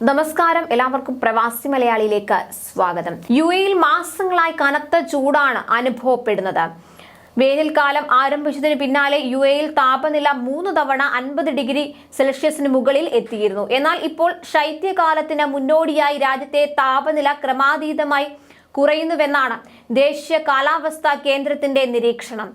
നമസ്കാരം. എല്ലാവർക്കും പ്രവാസി മലയാളിയിലേക്ക് സ്വാഗതം. യു എയിൽ മാസങ്ങളായി കനത്ത ചൂടാണ് അനുഭവപ്പെടുന്നത്. വേനൽക്കാലം ആരംഭിച്ചതിന് പിന്നാലെ യു എയിൽ താപനില മൂന്ന് തവണ അൻപത് ഡിഗ്രി സെൽഷ്യസിന് മുകളിൽ എത്തിയിരുന്നു. എന്നാൽ ഇപ്പോൾ ശൈത്യകാലത്തിന് മുന്നോടിയായി രാജ്യത്തെ താപനില ക്രമാതീതമായി കുറയുന്നുവെന്നാണ് ദേശീയ കാലാവസ്ഥാ കേന്ദ്രത്തിന്റെ നിരീക്ഷണം.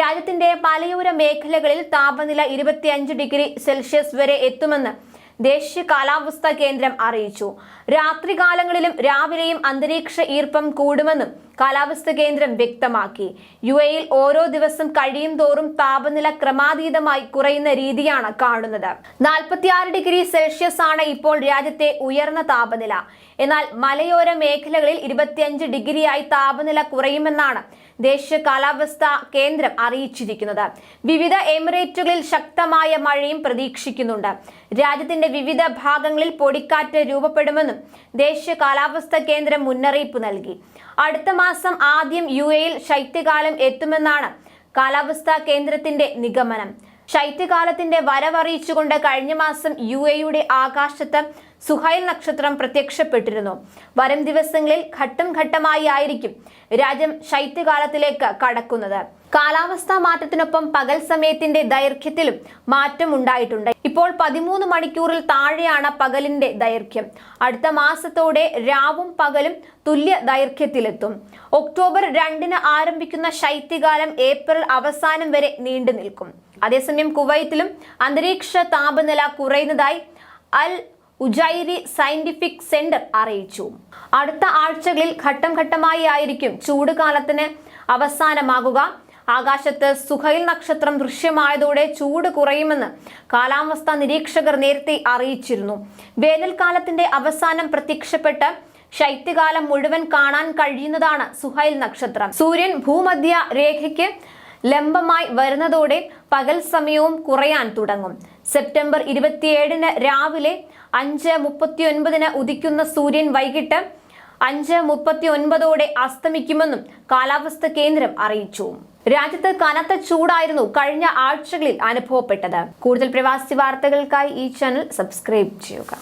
രാജ്യത്തിന്റെ പലയോര മേഖലകളിൽ താപനില ഇരുപത്തിയഞ്ച് ഡിഗ്രി സെൽഷ്യസ് വരെ എത്തുമെന്ന് ദേശീയ കാലാവസ്ഥാ കേന്ദ്രം അറിയിച്ചു. രാത്രികാലങ്ങളിലും രാവിലെയും അന്തരീക്ഷ ഈർപ്പം കൂടുമെന്നും കാലാവസ്ഥാ കേന്ദ്രം വ്യക്തമാക്കി. യു എയിൽ ഓരോ ദിവസം കഴിയും തോറും താപനില ക്രമാതീതമായി കുറയുന്ന രീതിയാണ് കാണുന്നത്. നാൽപ്പത്തിയാറ് ഡിഗ്രി സെൽഷ്യസ് ആണ് ഇപ്പോൾ രാജ്യത്തെ ഉയർന്ന താപനില. എന്നാൽ മലയോര മേഖലകളിൽ ഇരുപത്തിയഞ്ച് ഡിഗ്രിയായി താപനില കുറയുമെന്നാണ് ദേശീയ കാലാവസ്ഥാ കേന്ദ്രം അറിയിച്ചിരിക്കുന്നത്. വിവിധ എമിറേറ്റുകളിൽ ശക്തമായ മഴയും പ്രതീക്ഷിക്കുന്നുണ്ട്. രാജ്യത്തിന്റെ വിവിധ ഭാഗങ്ങളിൽ പൊടിക്കാറ്റ് രൂപപ്പെടുമെന്നും ദേശീയ കാലാവസ്ഥാ കേന്ദ്രം മുന്നറിയിപ്പ് നൽകി. അടുത്ത മാസം ആദ്യം യു എയിൽ ശൈത്യകാലം എത്തുമെന്നാണ് കാലാവസ്ഥാ കേന്ദ്രത്തിന്റെ നിഗമനം. ശൈത്യകാലത്തിന്റെ വരവറിയിച്ചുകൊണ്ട് കഴിഞ്ഞ മാസം യു എയുടെ ആകാശത്ത് സുഹൈൽ നക്ഷത്രം പ്രത്യക്ഷപ്പെട്ടിരുന്നു. വരും ദിവസങ്ങളിൽ ഘട്ടം ഘട്ടമായി ആയിരിക്കും രാജ്യം ശൈത്യകാലത്തിലേക്ക് കടക്കുന്നത്. കാലാവസ്ഥാ മാറ്റത്തിനൊപ്പം പകൽ സമയത്തിന്റെ ദൈർഘ്യത്തിലും മാറ്റം ഉണ്ടായിട്ടുണ്ട്. ഇപ്പോൾ പതിമൂന്ന് മണിക്കൂറിൽ താഴെയാണ് പകലിന്റെ ദൈർഘ്യം. അടുത്ത മാസത്തോടെ രാവും പകലും തുല്യ ദൈർഘ്യത്തിലെത്തും. ഒക്ടോബർ രണ്ടിന് ആരംഭിക്കുന്ന ശൈത്യകാലം ഏപ്രിൽ അവസാനം വരെ നീണ്ടു നിൽക്കും അതേസമയം കുവൈത്തിലും അന്തരീക്ഷ താപനില കുറയുന്നതായി അൽ ഉജൈരി സയന്റിഫിക് സെന്റർ അറിയിച്ചു. അടുത്ത ആഴ്ചകളിൽ ഘട്ടം ഘട്ടമായി ആയിരിക്കും ചൂട് കാലത്തിന് അവസാനമാകുക. ആകാശത്ത് സുഹൈൽ നക്ഷത്രം ദൃശ്യമായതോടെ ചൂട് കുറയുമെന്ന് കാലാവസ്ഥാ നിരീക്ഷകർ നേരത്തെ അറിയിച്ചിരുന്നു. വേനൽക്കാലത്തിന്റെ അവസാനം പ്രത്യക്ഷപ്പെട്ട് ശൈത്യകാലം മുഴുവൻ കാണാൻ കഴിയുന്നതാണ് സുഹൈൽ നക്ഷത്രം. സൂര്യൻ ഭൂമധ്യ രേഖയ്ക്ക് ലംബമായി വരുന്നതോടെ പകൽ സമയവും കുറയാൻ തുടങ്ങും. സെപ്റ്റംബർ ഇരുപത്തിയേഴിന് രാവിലെ അഞ്ച് മുപ്പത്തി ഒൻപതിന് ഉദിക്കുന്ന സൂര്യൻ വൈകിട്ട് അഞ്ച് മുപ്പത്തി ഒൻപതോടെ അസ്തമിക്കുമെന്നും കാലാവസ്ഥ കേന്ദ്രം അറിയിച്ചു. രാജ്യത്ത് കനത്ത ചൂടായിരുന്നു കഴിഞ്ഞ ആഴ്ചകളിൽ അനുഭവപ്പെട്ടത്. കൂടുതൽ പ്രവാസി വാർത്തകൾക്കായി ഈ ചാനൽ സബ്സ്ക്രൈബ് ചെയ്യുക.